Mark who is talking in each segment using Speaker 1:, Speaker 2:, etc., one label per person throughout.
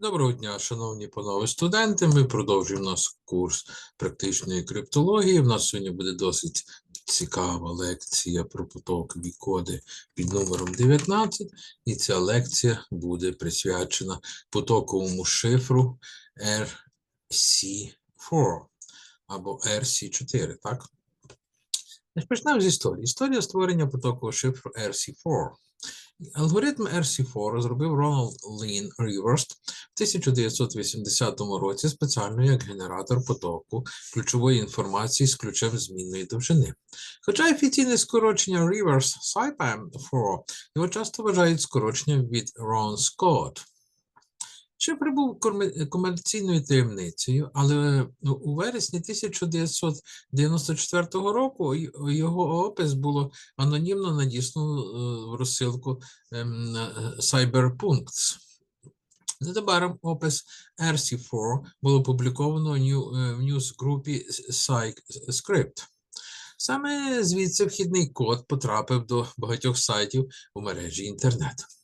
Speaker 1: Доброго дня, шановні панове студенти. Ми продовжуємо наш курс практичної криптології. У нас сьогодні буде досить цікава лекція про потокові коди під номером 19, і ця лекція буде присвячена потоковому шифру RC4 або RC4, так? Почнемо з історії. Історія створення потокового шифру RC4. Алгоритм RC4 розробив Роналд Лін Ріверст в 1980 році спеціально як генератор потоку ключової інформації з ключем змінної довжини. Хоча офіційне скорочення Reverse Cypam 4 його часто вважають скороченням від Рон Code. Шифр був комерційною таємницею, але ну, у вересні 1994 року його опис було анонімно надіслано е, в розсилку ем, е, Незабаром опис RC4 було опубліковано в е, ньюс-групі PsyScript. Саме звідси вхідний код потрапив до багатьох сайтів у мережі інтернет.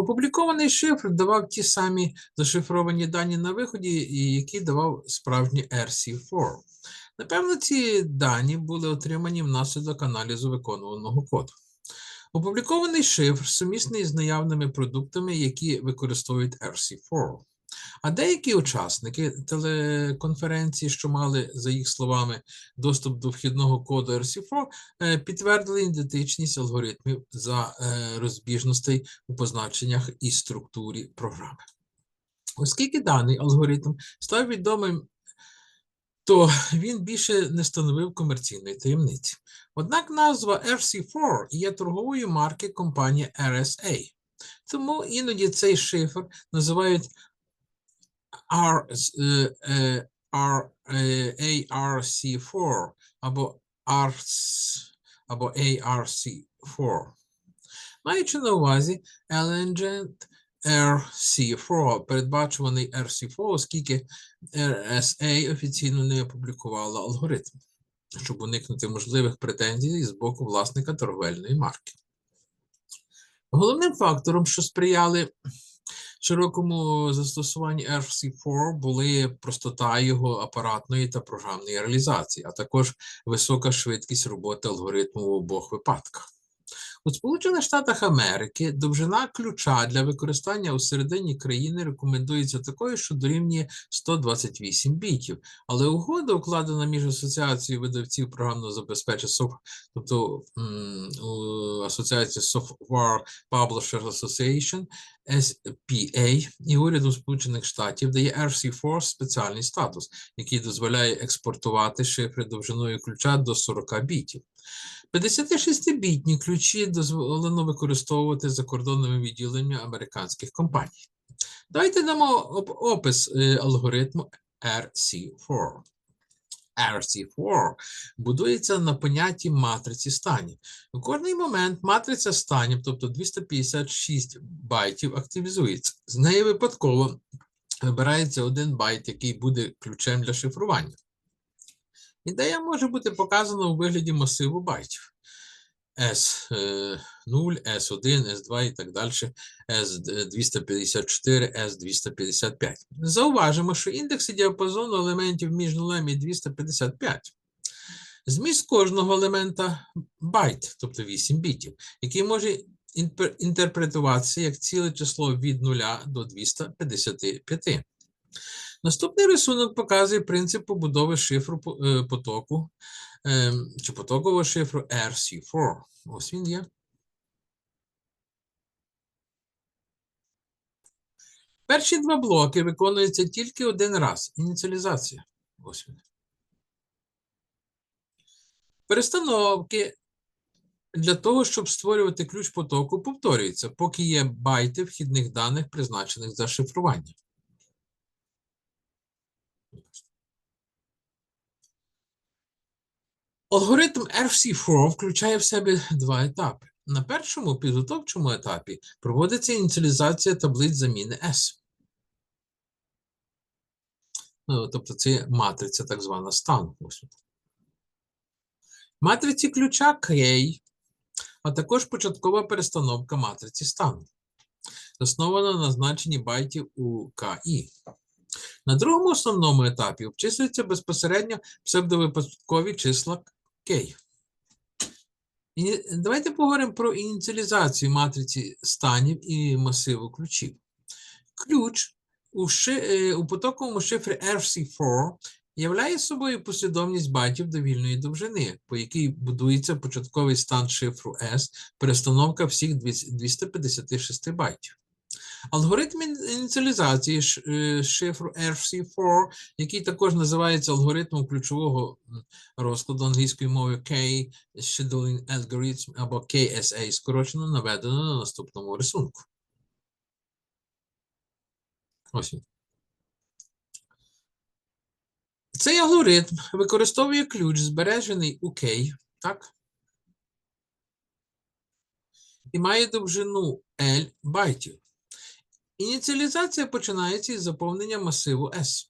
Speaker 1: Опублікований шифр давав ті самі зашифровані дані на виході, які давав справжній RC4. Напевно, ці дані були отримані внаслідок аналізу виконуваного коду. Опублікований шифр сумісний з наявними продуктами, які використовують RC4. А деякі учасники телеконференції, що мали, за їх словами, доступ до вхідного коду RC4, е, підтвердили ідентичність алгоритмів за е, розбіжностей у позначеннях і структурі програми. Оскільки даний алгоритм став відомим, то він більше не становив комерційної таємниці. Однак назва RC4 є торговою марки компанії RSA. Тому іноді цей шифр називають ARC4 або ARS, або ARC4. Маючи на увазі Elegant RC4, передбачуваний RC4, оскільки RSA офіційно не опублікувала алгоритм, щоб уникнути можливих претензій з боку власника торговельної марки. Головним фактором, що сприяли широкому застосуванні RC4 були простота його апаратної та програмної реалізації, а також висока швидкість роботи алгоритму в обох випадках. У Сполучених Штатах Америки довжина ключа для використання у середині країни рекомендується такою, що дорівнює 128 бітів. Але угода, укладена між Асоціацією видавців програмного забезпечення, тобто Асоціацією Software Publishers Association, SPA і урядом Сполучених Штатів дає RC4 спеціальний статус, який дозволяє експортувати шифри довжиною ключа до 40 бітів. 56-бітні ключі дозволено використовувати закордонними відділеннями американських компаній. Давайте дамо опис е, алгоритму RC4. RC4 будується на понятті матриці станів. У кожний момент матриця станів, тобто 256 байтів, активізується. З неї випадково вибирається один байт, який буде ключем для шифрування. Ідея може бути показана у вигляді масиву байтів. S0, S1, S2 і так далі, S254, S255. Зауважимо, що індекси діапазону елементів між 0 і 255. Зміст кожного елемента байт, тобто 8 бітів, який може інтерпретуватися як ціле число від 0 до 255. Наступний рисунок показує принцип побудови шифру е, потоку ем, чи потокового шифру RC4. Ось він є. Перші два блоки виконуються тільки один раз. Ініціалізація. Ось він. Перестановки для того, щоб створювати ключ потоку, повторюються, поки є байти вхідних даних, призначених за шифрування. Алгоритм RC4 включає в себе два етапи. На першому підготовчому етапі проводиться ініціалізація таблиць заміни S. Ну, тобто це матриця так звана тут. Матриці ключа K, а також початкова перестановка матриці стану. заснована на значенні байтів у КІ. На другому основному етапі обчислюються безпосередньо псевдовипадкові числа K. Давайте поговоримо про ініціалізацію матриці станів і масиву ключів. Ключ у, ши, е, у потоковому шифрі RC4 являє собою послідовність байтів довільної довжини, по якій будується початковий стан шифру S, перестановка всіх 256 байтів. Алгоритм ініціалізації е, шифру RC4, який також називається алгоритмом ключового розкладу англійською мовою K Scheduling Algorithm або KSA, скорочено наведено на наступному рисунку. Ось він. Цей алгоритм використовує ключ, збережений у K, так? І має довжину L байтів. Ініціалізація починається із заповнення масиву S.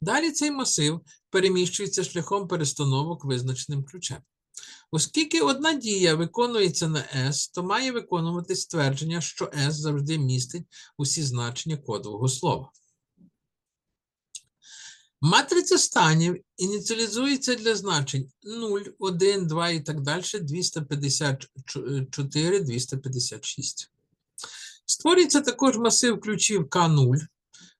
Speaker 1: Далі цей масив переміщується шляхом перестановок визначеним ключем. Оскільки одна дія виконується на S, то має виконуватись ствердження, що S завжди містить усі значення кодового слова. Матриця станів ініціалізується для значень 0, 1, 2 і так далі 254, 256. Створюється також масив ключів К0,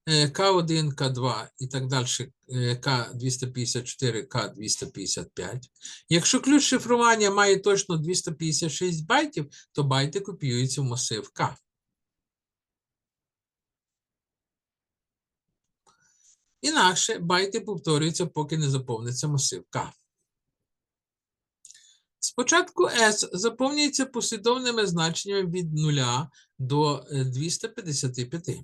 Speaker 1: е, К1, К2 і так далі е, К254, К255. Якщо ключ шифрування має точно 256 байтів, то байти копіюються в масив К. Інакше байти повторюються, поки не заповниться масив К. Спочатку S заповнюється послідовними значеннями від 0 до е, 255.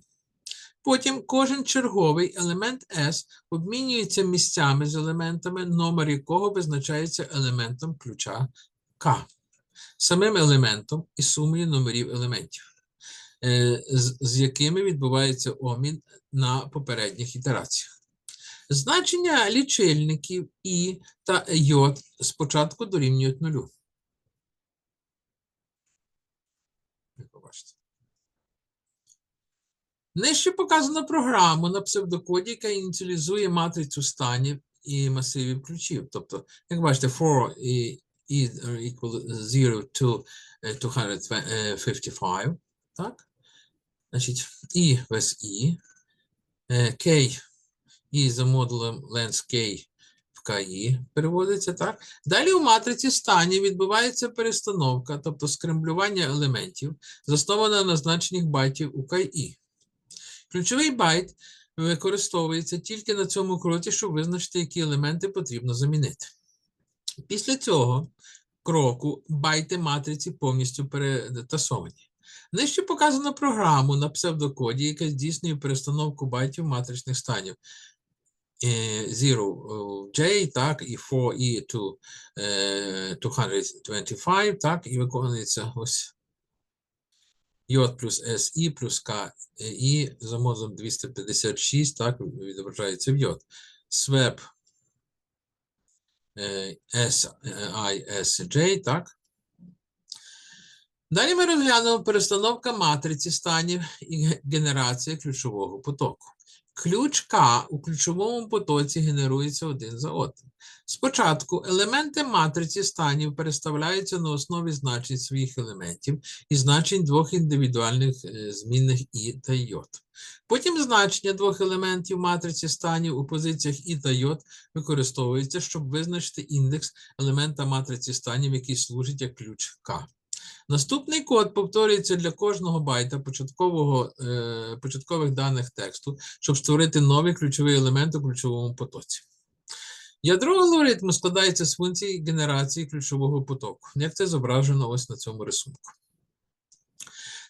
Speaker 1: Потім кожен черговий елемент S обмінюється місцями з елементами, номер якого визначається елементом ключа К, самим елементом і сумою номерів елементів, е, з, з якими відбувається обмін на попередніх ітераціях. Значення лічильників І та J спочатку дорівнюють нулю. Нижче показано програму на псевдокоді, яка ініціалізує матрицю станів і масивів ключів. Тобто, як бачите, for і і equal 0 to е, 255, так? Значить, і без і, е, k і за модулем lens k в KI переводиться, так? Далі у матриці станів відбувається перестановка, тобто скремблювання елементів, заснована на значеннях байтів у KI. Ключовий байт використовується тільки на цьому кроці, щоб визначити, які елементи потрібно замінити. Після цього кроку байти матриці повністю перетасовані. Нижче показано програму на псевдокоді, яка здійснює перестановку байтів матричних станів. 0J, так, і 4E to е, 225, так, і виконується ось J плюс SI плюс K і за модулем 256, так, відображається в J. Swap е, SI, SJ, так. Далі ми розглянемо перестановка матриці станів і генерація ключового потоку. Ключ К у ключовому потоці генерується один за одним. Спочатку елементи матриці станів переставляються на основі значень своїх елементів і значень двох індивідуальних е, змінних І та Й. Потім значення двох елементів матриці станів у позиціях І та Й використовуються, щоб визначити індекс елемента матриці станів, який служить як ключ К. Наступний код повторюється для кожного байта початкового, е, початкових даних тексту, щоб створити новий ключовий елемент у ключовому потоці. Ядро алгоритму складається з функцій генерації ключового потоку, як це зображено ось на цьому рисунку.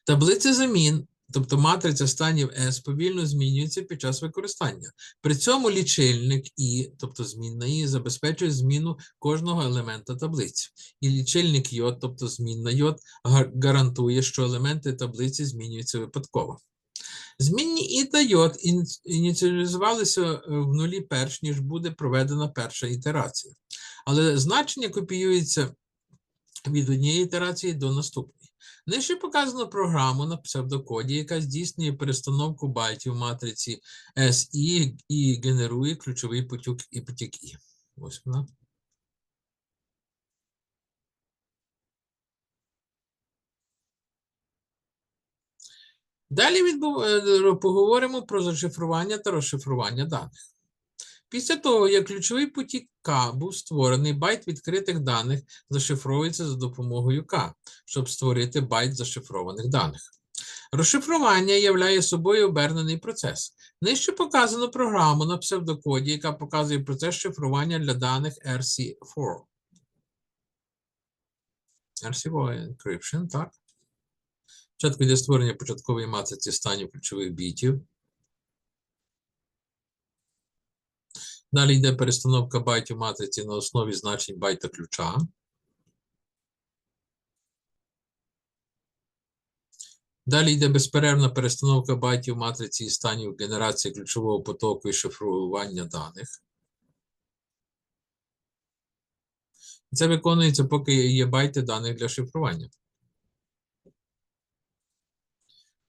Speaker 1: Таблиця замін, тобто матриця станів S, повільно змінюється під час використання. При цьому лічильник І, тобто змінна І, забезпечує зміну кожного елемента таблиці. І лічильник J, тобто змінна J, гарантує, що елементи таблиці змінюються випадково. Змінні І та J ініціалізувалися е, в нулі перш, ніж буде проведена перша ітерація. Але значення копіюється від однієї ітерації до наступної. Нижче показано програму на псевдокоді, яка здійснює перестановку байтів матриці SI і генерує ключовий потік і потік І. Ось вона. Далі відбув... е, поговоримо про зашифрування та розшифрування даних. Після того, як ключовий потік К був створений, байт відкритих даних зашифровується за допомогою К, щоб створити байт зашифрованих даних. Розшифрування являє собою обернений процес. Нижче показано програму на псевдокоді, яка показує процес шифрування для даних RC4. RC4 encryption, так. Спочатку йде створення початкової матриці станів ключових бітів. Далі йде перестановка байтів матриці на основі значень байта ключа. Далі йде безперервна перестановка байтів матриці і станів генерації ключового потоку і шифрування даних. Це виконується, поки є байти даних для шифрування.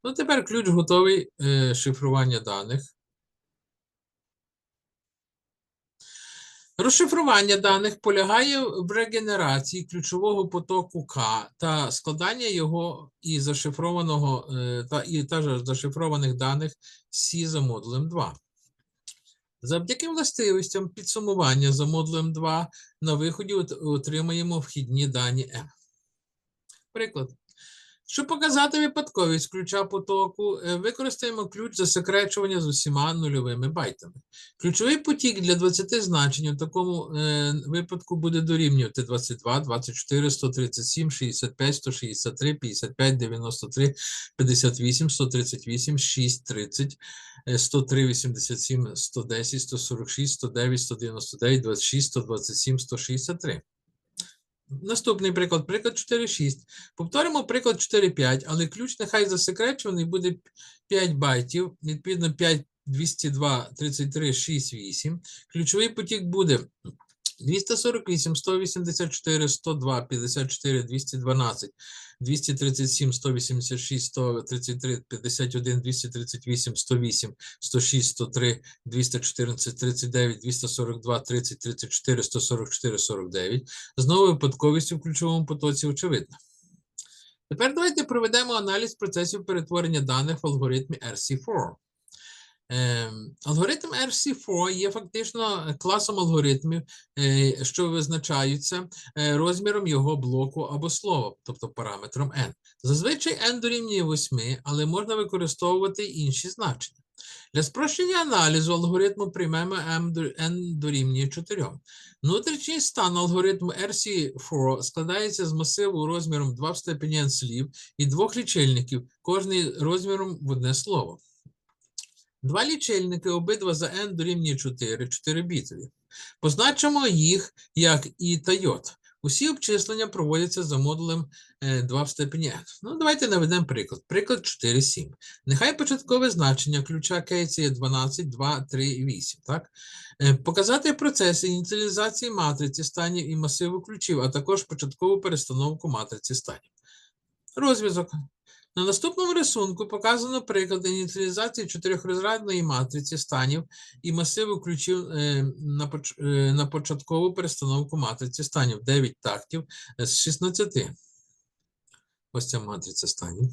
Speaker 1: Ну, тепер ключ готовий е, шифрування даних. Розшифрування даних полягає в регенерації ключового потоку К та складання його і зашифрованого е, та і та ж зашифрованих даних Сі за модулем 2. Завдяки властивостям підсумування за модулем 2 на виході отримаємо вхідні дані M. Приклад. Щоб показати випадковість ключа потоку, е, використаємо ключ засекречування з усіма нульовими байтами. Ключовий потік для 20 значень у такому е, випадку буде дорівнювати 22, 24, 137, 65, 163, 55, 93, 58, 138, 6, 30, е, 103, 87, 110, 146, 109, 199, 26, 127, 163. Наступний приклад, приклад 4.6. Повторимо приклад 4.5, але ключ нехай засекречений буде 5 байтів, відповідно 5, 202, 33, 6, 8. Ключовий потік буде 248, 184, 102, 54, 212, 237, 186, 133, 51, 238, 108, 106, 103, 214, 39, 242, 30, 34, 144, 49. Знову випадковістю в ключовому потоці очевидна. Тепер давайте проведемо аналіз процесів перетворення даних в алгоритмі RC4. Ем, Алгоритм RC4 є фактично класом алгоритмів, е, що визначаються е, розміром його блоку або слова, тобто параметром n. Зазвичай n дорівнює 8, але можна використовувати інші значення. Для спрощення аналізу алгоритму приймемо n дорівнює 4. Внутрішній стан алгоритму RC4 складається з масиву розміром 2 в степені n слів і двох лічильників, кожний розміром в одне слово. Два лічильники обидва за n дорівнює 4, 4 бітові. Позначимо їх як і та йод. Усі обчислення проводяться за модулем е, 2 в степені n. Ну, давайте наведемо приклад. Приклад 4,7. Нехай початкове значення ключа Кейтса є 12, 2, 3 і 8. Так? Е, Показати процеси ініціалізації матриці станів і масиву ключів, а також початкову перестановку матриці станів. Розв'язок. На наступному рисунку показано приклад ініціалізації чотирьохрозрядної матриці станів і масиву ключів е, е, на початкову перестановку матриці станів 9 тактів з 16. Ось ця матриця станів.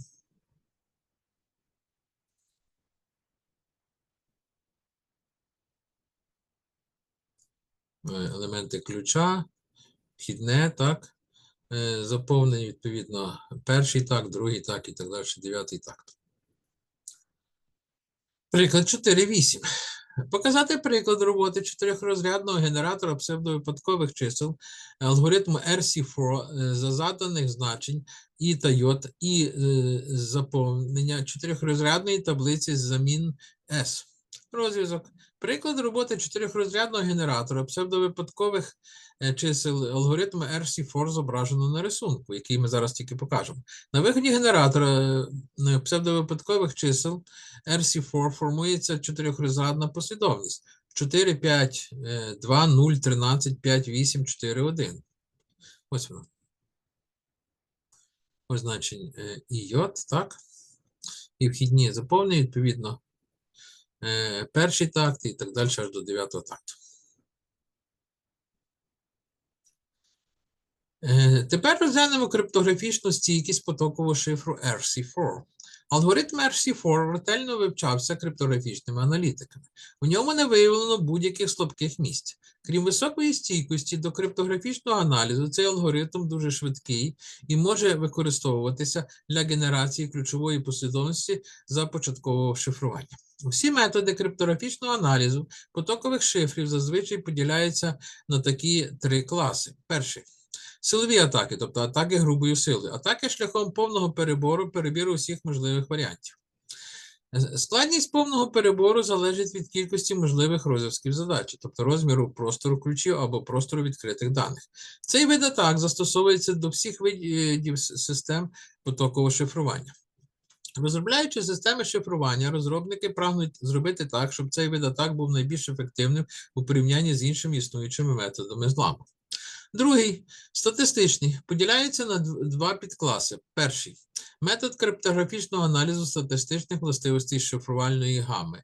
Speaker 1: Е, Елементи ключа, вхідне, так. Е, Заповнені, відповідно, перший так, другий так і так далі, дев'ятий так. Приклад 4.8. Показати приклад роботи чотирьохрозрядного генератора псевдовипадкових чисел алгоритму RC4 е, за заданих значень і та йод і е, заповнення чотирьохрозрядної таблиці з замін S. Розв'язок. Приклад роботи чотирьохрозрядного генератора псевдовипадкових е, чисел алгоритму RC4 зображено на рисунку, який ми зараз тільки покажемо. На виході генератора е, псевдовипадкових чисел RC4 формується чотирьохрозрядна послідовність 4, 5, е, 2, 0, 13, 5, 8, 4, 1. Ось вона. позначень е, і йод, так? І вхідні заповнені, відповідно, е, перший такт і так далі аж до дев'ятого такту. Е, Тепер розглянемо криптографічну стійкість потокового шифру RC4. Алгоритм RC4 ретельно вивчався криптографічними аналітиками. У ньому не виявлено будь-яких слабких місць. Крім високої стійкості до криптографічного аналізу, цей алгоритм дуже швидкий і може використовуватися для генерації ключової послідовності за початкового шифрування. Всі методи криптографічного аналізу потокових шифрів зазвичай поділяються на такі три класи. Перший Силові атаки, тобто атаки грубою силою, атаки шляхом повного перебору, перебіру усіх можливих варіантів. Складність повного перебору залежить від кількості можливих розв'язків задачі, тобто розміру простору ключів або простору відкритих даних. Цей вид атак застосовується до всіх видів систем потокового шифрування. Розробляючи системи шифрування, розробники прагнуть зробити так, щоб цей вид атак був найбільш ефективним у порівнянні з іншими існуючими методами зламу. Другий статистичний поділяється на два підкласи. Перший метод криптографічного аналізу статистичних властивостей шифрувальної гами.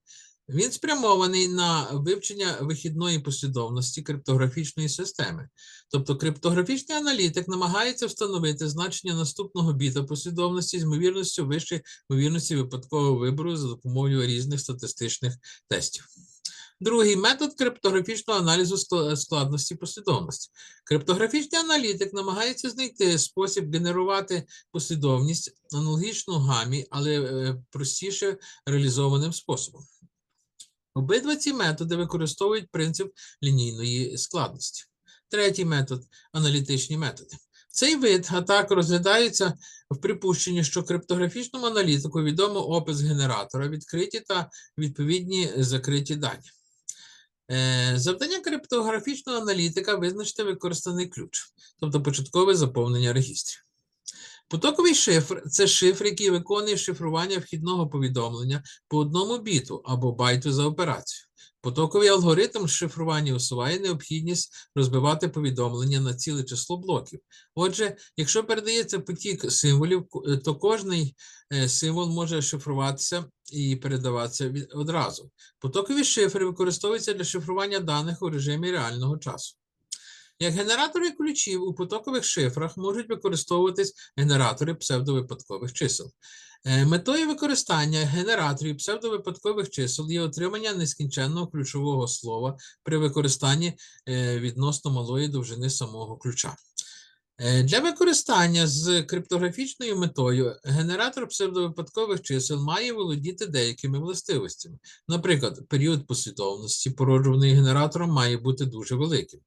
Speaker 1: Він спрямований на вивчення вихідної послідовності криптографічної системи. Тобто криптографічний аналітик намагається встановити значення наступного біта послідовності з ймовірністю вищої ймовірності випадкового вибору за допомогою різних статистичних тестів. Другий метод криптографічного аналізу складності послідовності. Криптографічний аналітик намагається знайти спосіб генерувати послідовність аналогічну гамі, але е, простіше реалізованим способом. Обидва ці методи використовують принцип лінійної складності. Третій метод аналітичні методи. Цей вид атак розглядається в припущенні, що криптографічному аналітику відомо опис генератора, відкриті та відповідні закриті дані. Е, Завдання криптографічного аналітика визначити використаний ключ, тобто початкове заповнення регістрів. Потоковий шифр це шифр, який виконує шифрування вхідного повідомлення по одному біту або байту за операцію. Потоковий алгоритм шифрування усуває необхідність розбивати повідомлення на ціле число блоків. Отже, якщо передається потік символів, е, то кожний е, символ може шифруватися і передаватися одразу. Потокові шифри використовуються для шифрування даних у режимі реального часу. Як генератори ключів у потокових шифрах можуть використовуватись генератори псевдовипадкових чисел. Е, Метою використання генераторів псевдовипадкових чисел є отримання нескінченного ключового слова при використанні е, відносно малої довжини самого ключа. Е, Для використання з криптографічною метою генератор псевдовипадкових чисел має володіти деякими властивостями. Наприклад, період послідовності, породжуваний генератором, має бути дуже великим.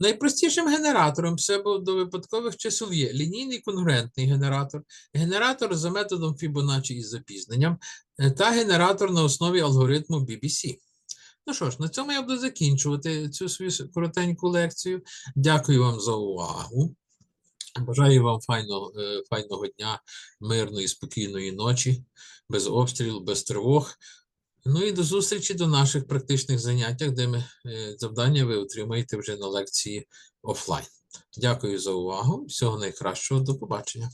Speaker 1: Найпростішим генератором псевдовипадкових чисел є лінійний конгруентний генератор, генератор за методом Fibonacci із запізненням е, та генератор на основі алгоритму BBC. Ну що ж, на цьому я буду закінчувати цю свою коротеньку лекцію. Дякую вам за увагу. Бажаю вам файного, е, файного дня, мирної, спокійної ночі, без обстрілу, без тривог. Ну і до зустрічі до наших практичних заняттях, де ми е, завдання ви отримаєте вже на лекції офлайн. Дякую за увагу. Всього найкращого. До побачення.